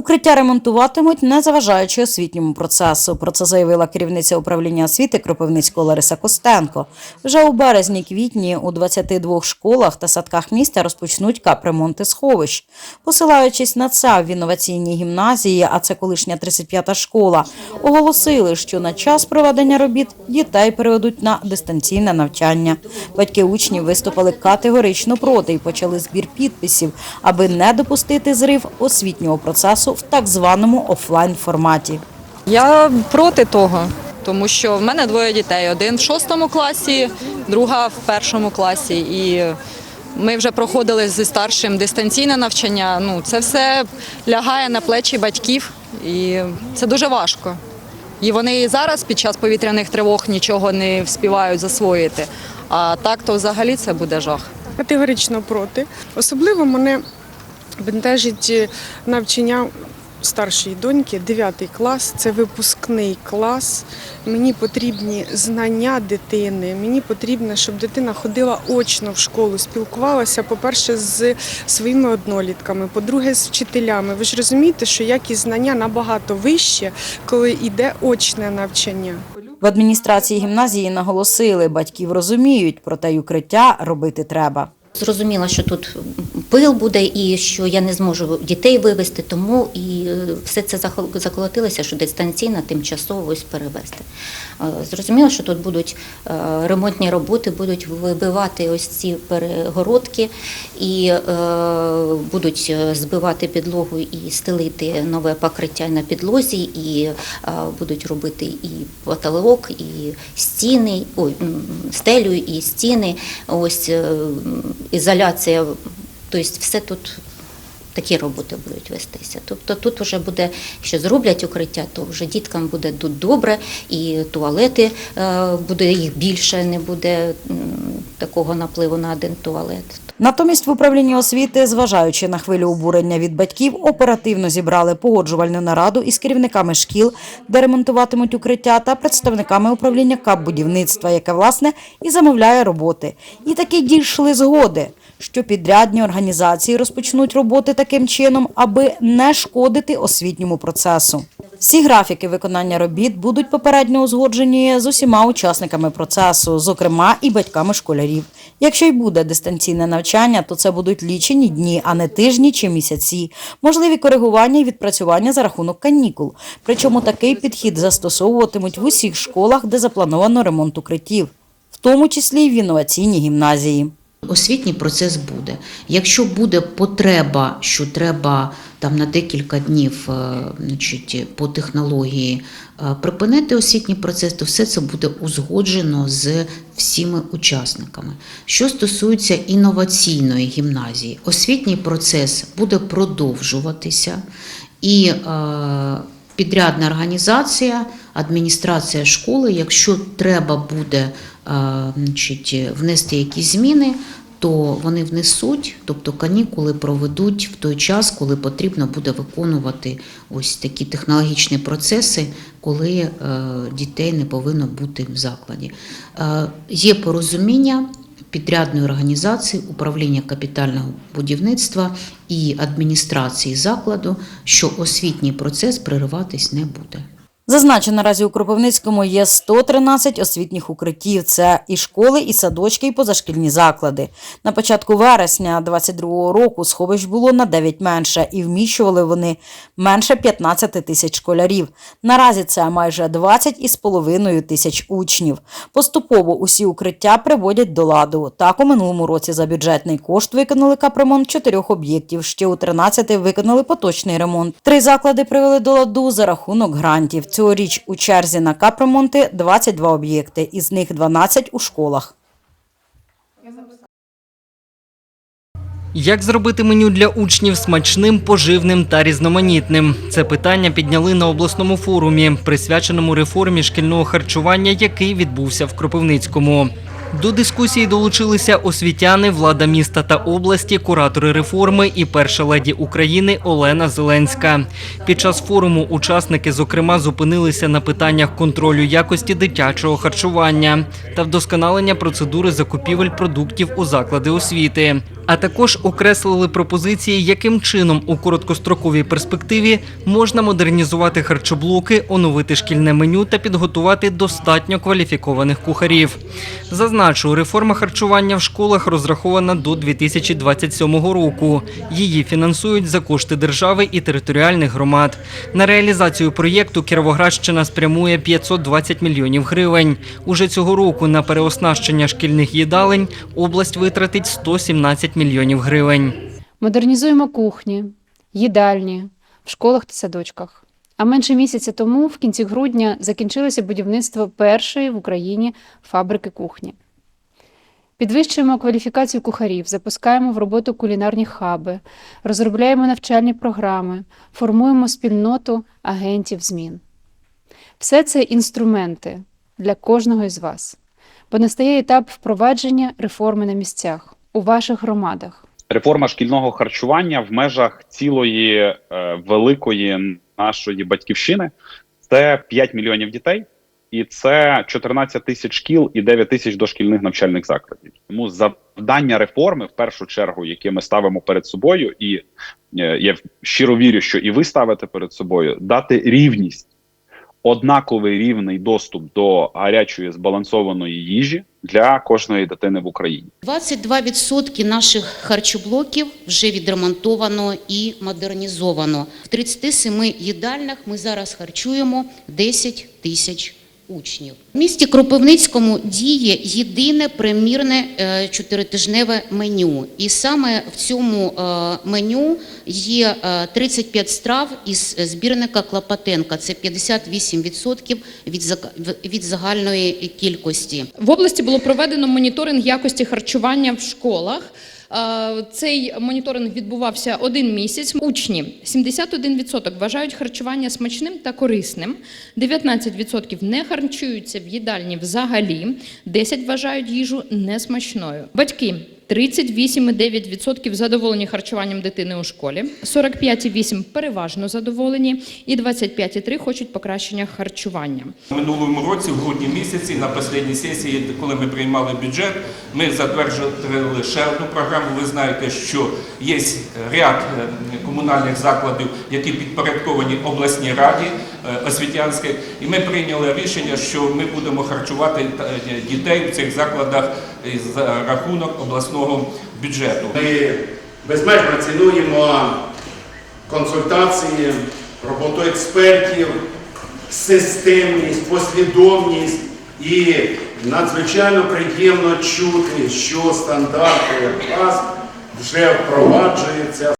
Укриття ремонтуватимуть, не заважаючи освітньому процесу. Про це заявила керівниця управління освіти Кропивницького Лариса Костенко. Вже у березні-квітні у 22 школах та садках міста розпочнуть капремонти сховищ. Посилаючись на це в інноваційній гімназії, а це колишня 35-та школа, оголосили, що на час проведення робіт дітей переведуть на дистанційне навчання. Батьки учнів виступили категорично проти і почали збір підписів, аби не допустити зрив освітнього процесу в так званому офлайн форматі. Я проти того, тому що в мене двоє дітей: один в шостому класі, друга в першому класі. І ми вже проходили зі старшим дистанційне навчання. Ну, це все лягає на плечі батьків, і це дуже важко. І вони і зараз під час повітряних тривог нічого не вспівають засвоїти. А так то взагалі це буде жах. Категорично проти. Особливо мене бентежить е, навчання старшої доньки, 9 клас, це випускний клас. Мені потрібні знання дитини. Мені потрібно, щоб дитина ходила очно в школу, спілкувалася, по-перше, з своїми однолітками, по-друге, з вчителями. Ви ж розумієте, що якість знання набагато вище, коли йде очне навчання. В адміністрації гімназії наголосили, батьків розуміють, проте й укриття робити треба. Зрозуміла, що тут пил буде і що я не зможу дітей вивезти, тому і е, все це заколотилося, що дистанційно тимчасово ось перевезти. Е, Зрозуміло, що тут будуть е, ремонтні роботи, будуть вибивати ось ці перегородки і будуть збивати підлогу і стелити нове покриття на підлозі, і будуть робити і потолок, і стіни, ой, стелю, і стіни. Ось ізоляція, тобто все тут. Такі роботи будуть вестися. Тобто тут вже буде, що зроблять укриття, то вже діткам буде тут добре, і туалети е, буде їх більше, не буде такого напливу на один туалет. Натомість в управлінні освіти, зважаючи на хвилю обурення від батьків, оперативно зібрали погоджувальну нараду із керівниками шкіл, де ремонтуватимуть укриття, та представниками управління капбудівництва, яке власне і замовляє роботи. І таки дійшли згоди, що підрядні організації розпочнуть роботи таким чином, аби не шкодити освітньому процесу. Всі графіки виконання робіт будуть попередньо узгоджені з усіма учасниками процесу, зокрема і батьками школярів. Якщо й буде дистанційне навчання, то це будуть лічені дні, а не тижні чи місяці. Можливі коригування і відпрацювання за рахунок канікул. Причому такий підхід застосовуватимуть в усіх школах, де заплановано ремонт укриттів, в тому числі й в інноваційній гімназії. Освітній процес буде. Якщо буде потреба, що треба там на декілька днів е, значить, по технології е, припинити освітній процес, то все це буде узгоджено з всіми учасниками. Що стосується інноваційної гімназії, освітній процес буде продовжуватися і е, підрядна організація, адміністрація школи, якщо треба буде значить, внести якісь зміни, то вони внесуть, тобто канікули проведуть в той час, коли потрібно буде виконувати ось такі технологічні процеси, коли е, дітей не повинно бути в закладі. Е, Є порозуміння підрядної організації управління капітального будівництва і адміністрації закладу, що освітній процес перериватись не буде. Зазначу, наразі у Кропивницькому є 113 освітніх укриттів. Це і школи, і садочки, і позашкільні заклади. На початку вересня 2022 року сховищ було на 9 менше, і вміщували вони менше 15 тисяч школярів. Наразі це майже 20 із половиною тисяч учнів. Поступово усі укриття приводять до ладу. Так у минулому році за бюджетний кошт виконали капремонт чотирьох об'єктів. Ще у 13 виконали поточний ремонт. Три заклади привели до ладу за рахунок грантів. Цьогоріч у черзі на капремонти 22 об'єкти, із них 12 у школах. Як зробити меню для учнів смачним, поживним та різноманітним? Це питання підняли на обласному форумі, присвяченому реформі шкільного харчування, який відбувся в Кропивницькому. До дискусії долучилися освітяни, влада міста та області, куратори реформи і перша леді України Олена Зеленська. Під час форуму учасники, зокрема, зупинилися на питаннях контролю якості дитячого харчування та вдосконалення процедури закупівель продуктів у заклади освіти. А також окреслили пропозиції, яким чином у короткостроковій перспективі можна модернізувати харчоблоки, оновити шкільне меню та підготувати достатньо кваліфікованих кухарів. Зазначу, реформа харчування в школах розрахована до 2027 року. Її фінансують за кошти держави і територіальних громад. На реалізацію проєкту Кіровоградщина спрямує 520 мільйонів гривень. Уже цього року на переоснащення шкільних їдалень область витратить 117 мільйонів гривень. Модернізуємо кухні, їдальні в школах та садочках. А менше місяця тому, в кінці грудня, закінчилося будівництво першої в Україні фабрики кухні. Підвищуємо кваліфікацію кухарів, запускаємо в роботу кулінарні хаби, розробляємо навчальні програми, формуємо спільноту агентів змін. Все це інструменти для кожного із вас, бо настає етап впровадження реформи на місцях у ваших громадах. реформа шкільного харчування в межах цілої е, великої нашої батьківщини це 5 мільйонів дітей, і це 14 тисяч шкіл і 9 тисяч дошкільних навчальних закладів. Тому завдання реформи, в першу чергу, яке ми ставимо перед собою, і е, я щиро вірю, що і ви ставите перед собою, дати рівність, однаковий рівний доступ до гарячої збалансованої їжі для кожної дитини в Україні. 22% наших харчоблоків вже відремонтовано і модернізовано. В 37 їдальнях ми зараз харчуємо 10 тисяч учнів. В місті Кропивницькому діє єдине примірне е, чотиритижневе меню. І саме в цьому е, меню є е, 35 страв із збірника Клопотенка. Це 58% від від загальної кількості. В області було проведено моніторинг якості харчування в школах. Е, Цей моніторинг відбувався один місяць. Учні 71% вважають харчування смачним та корисним, 19% не харчуються в їдальні взагалі, 10% вважають їжу несмачною. Батьки 38,9% задоволені харчуванням дитини у школі, 45,8% переважно задоволені і 25,3% хочуть покращення харчування. Минулому році, в грудні місяці, на останній сесії, коли ми приймали бюджет, ми затверджували ще одну програму. Ви знаєте, що є ряд е, комунальних закладів, які підпорядковані обласній раді е, освітянській, і ми прийняли рішення, що ми будемо харчувати е, дітей в цих закладах за рахунок обласного бюджету. Ми безмежно цінуємо консультації, роботу експертів, системність, послідовність і надзвичайно приємно чути, що стандарти ПАС вже впроваджуються.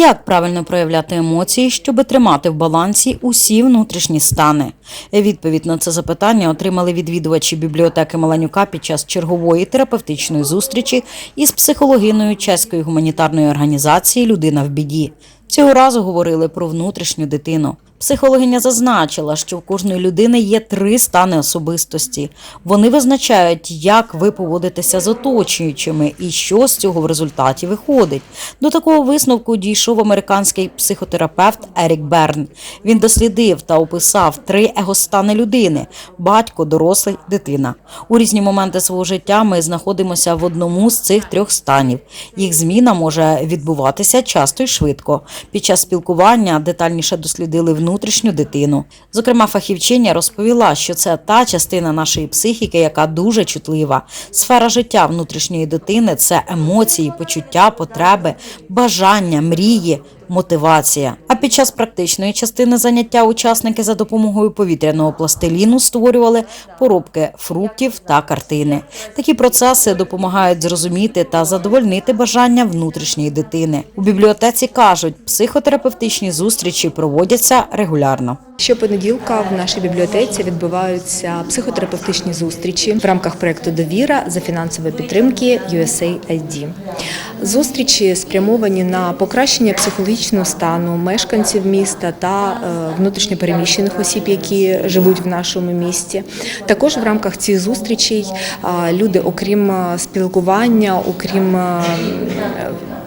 Як правильно проявляти емоції, щоб тримати в балансі усі внутрішні стани? Відповідь на це запитання отримали відвідувачі бібліотеки Маланюка під час чергової терапевтичної зустрічі із психологиною чеської гуманітарної організації Людина в біді. Цього разу говорили про внутрішню дитину. Психологиня зазначила, що в кожної людини є три стани особистості. Вони визначають, як ви поводитеся з оточуючими і що з цього в результаті виходить. До такого висновку дійшов американський психотерапевт Ерік Берн. Він дослідив та описав три егостани людини: батько, дорослий, дитина. У різні моменти свого життя ми знаходимося в одному з цих трьох станів. Їх зміна може відбуватися часто і швидко. Під час спілкування детальніше дослідили внутрішню дитину. Зокрема, фахівчиня розповіла, що це та частина нашої психіки, яка дуже чутлива. Сфера життя внутрішньої дитини це емоції, почуття, потреби, бажання, мрії. Мотивація. А під час практичної частини заняття учасники за допомогою повітряного пластиліну створювали поробки фруктів та картини. Такі процеси допомагають зрозуміти та задовольнити бажання внутрішньої дитини. У бібліотеці кажуть, психотерапевтичні зустрічі проводяться регулярно. Щопонеділка в нашій бібліотеці відбуваються психотерапевтичні зустрічі в рамках проекту Довіра за фінансової підтримки USAID. Зустрічі спрямовані на покращення психологічного стану мешканців міста та е, внутрішньопереміщених осіб, які живуть в нашому місті. Також в рамках цих зустрічей люди, окрім е, спілкування, окрім е,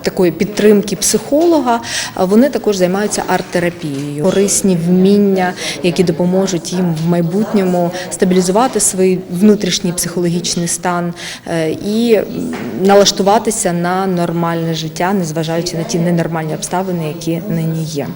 такої підтримки психолога, вони також займаються арт-терапією, корисні вміння, які допоможуть їм в майбутньому стабілізувати свій внутрішній психологічний стан е, і налаштуватися на нормальне життя, незважаючи на ті ненормальні обставини, які нині є.